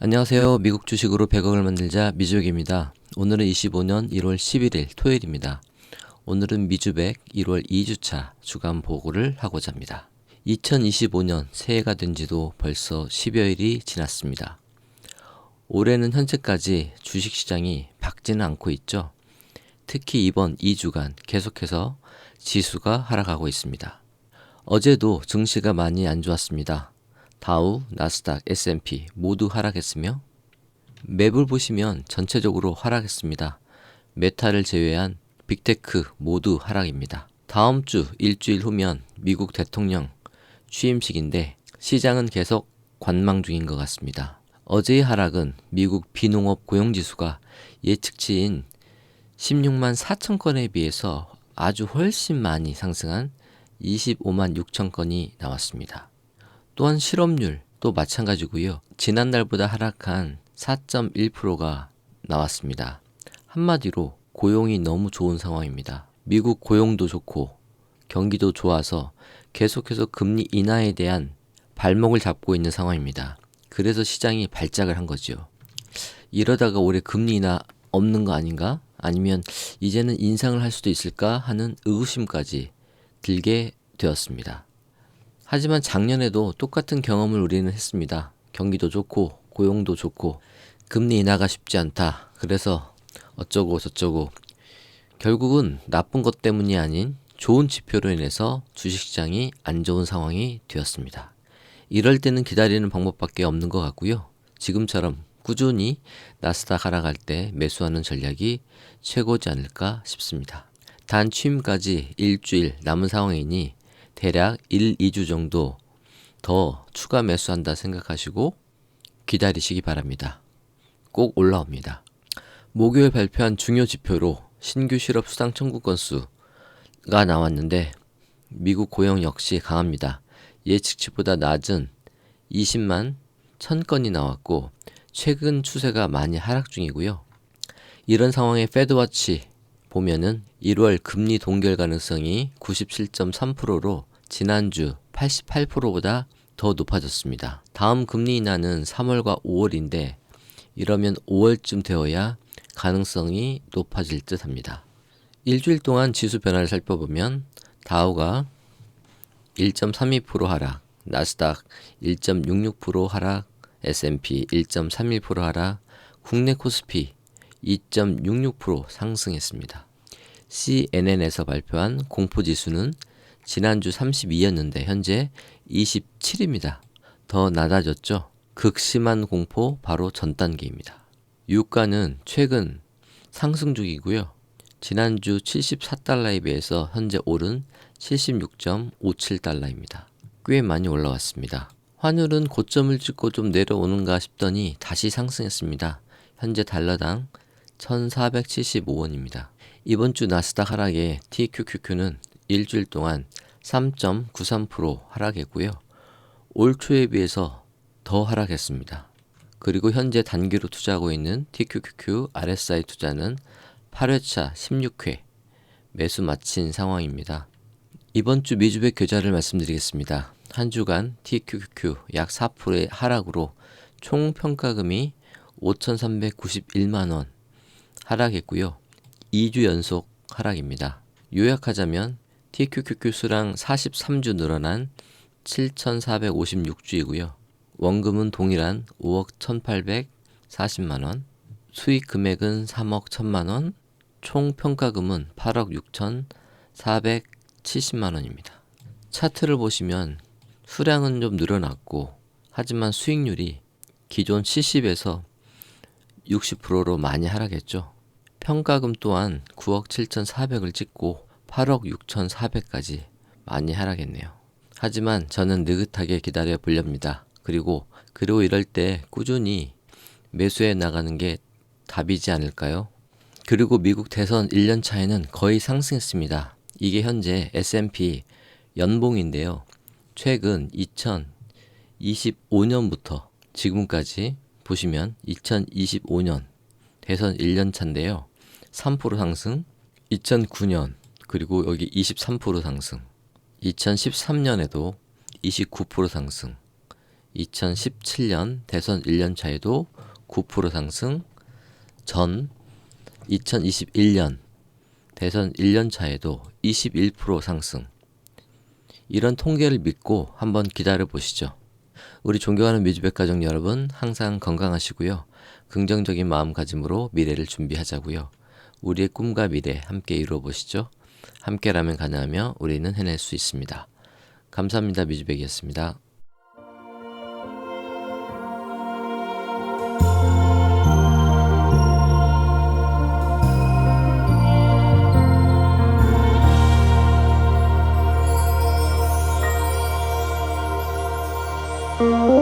안녕하세요. 미국 주식으로 100억을 만들자 미주혁입니다. 오늘은 25년 1월 11일 토요일입니다. 오늘은 미주백 1월 2주차 주간 보고를 하고자 합니다. 2025년 새해가 된 지도 벌써 10여일이 지났습니다. 올해는 현재까지 주식시장이 박지는 않고 있죠. 특히 이번 2주간 계속해서 지수가 하락하고 있습니다. 어제도 증시가 많이 안 좋았습니다. 다우, 나스닥, S&P 모두 하락했으며 맵을 보시면 전체적으로 하락했습니다. 메타를 제외한 빅테크 모두 하락입니다. 다음 주 일주일 후면 미국 대통령 취임식인데 시장은 계속 관망 중인 것 같습니다. 어제의 하락은 미국 비농업 고용지수가 예측치인 16만 4천 건에 비해서 아주 훨씬 많이 상승한 25만 6천 건이 나왔습니다. 또한 실업률 또 마찬가지고요. 지난달보다 하락한 4.1%가 나왔습니다. 한마디로 고용이 너무 좋은 상황입니다. 미국 고용도 좋고 경기도 좋아서 계속해서 금리 인하에 대한 발목을 잡고 있는 상황입니다. 그래서 시장이 발작을 한 거죠. 이러다가 올해 금리 인하 없는 거 아닌가? 아니면 이제는 인상을 할 수도 있을까 하는 의구심까지 들게 되었습니다. 하지만 작년에도 똑같은 경험을 우리는 했습니다. 경기도 좋고 고용도 좋고 금리 인하가 쉽지 않다. 그래서 어쩌고 저쩌고 결국은 나쁜 것 때문이 아닌 좋은 지표로 인해서 주식시장이 안 좋은 상황이 되었습니다. 이럴 때는 기다리는 방법밖에 없는 것 같고요. 지금처럼 꾸준히 나스닥 하락할 때 매수하는 전략이 최고지 않을까 싶습니다. 단 취임까지 일주일 남은 상황이니 대략 1, 2주 정도 더 추가 매수한다 생각하시고 기다리시기 바랍니다. 꼭 올라옵니다. 목요일 발표한 중요 지표로 신규 실업 수당 청구 건수가 나왔는데 미국 고용 역시 강합니다. 예측치보다 낮은 20만 1000건이 나왔고 최근 추세가 많이 하락 중이고요. 이런 상황에 페드워치 보면은 1월 금리 동결 가능성이 97.3%로 지난주 88%보다 더 높아졌습니다. 다음 금리 인하는 3월과 5월인데 이러면 5월쯤 되어야 가능성이 높아질 듯 합니다. 일주일 동안 지수 변화를 살펴보면 다우가 1.32% 하락, 나스닥 1.66% 하락, S&P 1.31% 하락, 국내 코스피 2.66% 상승했습니다. CNN에서 발표한 공포지수는 지난주 32였는데 현재 27입니다. 더 낮아졌죠? 극심한 공포 바로 전 단계입니다. 유가는 최근 상승 중이고요. 지난주 74달러에 비해서 현재 오른 76.57달러입니다. 꽤 많이 올라왔습니다. 환율은 고점을 찍고 좀 내려오는가 싶더니 다시 상승했습니다. 현재 달러당 1475원입니다. 이번 주 나스닥 하락에 TQQQ는 일주일 동안 3.93% 하락했고요. 올 초에 비해서 더 하락했습니다. 그리고 현재 단기로 투자하고 있는 TQQQ RSI 투자는 8회차 16회 매수 마친 상황입니다. 이번 주 미주백 계좌를 말씀드리겠습니다. 한 주간 TQQQ 약 4%의 하락으로 총 평가금이 5,391만 원 하락했고요. 2주 연속 하락입니다. 요약하자면 TQQQ 수랑 43주 늘어난 7,456주이고요. 원금은 동일한 5억 1,840만 원, 수익 금액은 3억 1천만 원, 총 평가금은 8억 6,470만 원입니다. 차트를 보시면 수량은 좀 늘어났고 하지만 수익률이 기존 70에서 60%로 많이 하락했죠. 평가금 또한 9억 7,400을 찍고 8억 6,400까지 많이 하락했네요. 하지만 저는 느긋하게 기다려 보렵니다. 그리고 그리고 이럴 때 꾸준히 매수해 나가는 게 답이지 않을까요? 그리고 미국 대선 1년 차에는 거의 상승했습니다. 이게 현재 S&P 연봉인데요. 최근 2025년부터 지금까지 보시면 2025년 대선 1년 차인데요. 3% 상승, 2009년 그리고 여기 23% 상승, 2013년에도 29% 상승, 2017년 대선 1년 차에도 9% 상승, 전 2021년 대선 1년 차에도 21% 상승. 이런 통계를 믿고 한번 기다려 보시죠. 우리 존경하는 미주백 가족 여러분, 항상 건강하시고요. 긍정적인 마음가짐으로 미래를 준비하자고요. 우리의 꿈과 미래 함께 이루어 보시죠. 함께라면 가능하며 우리는 해낼 수 있습니다. 감사합니다. 뮤즈백이었습니다. 嗯。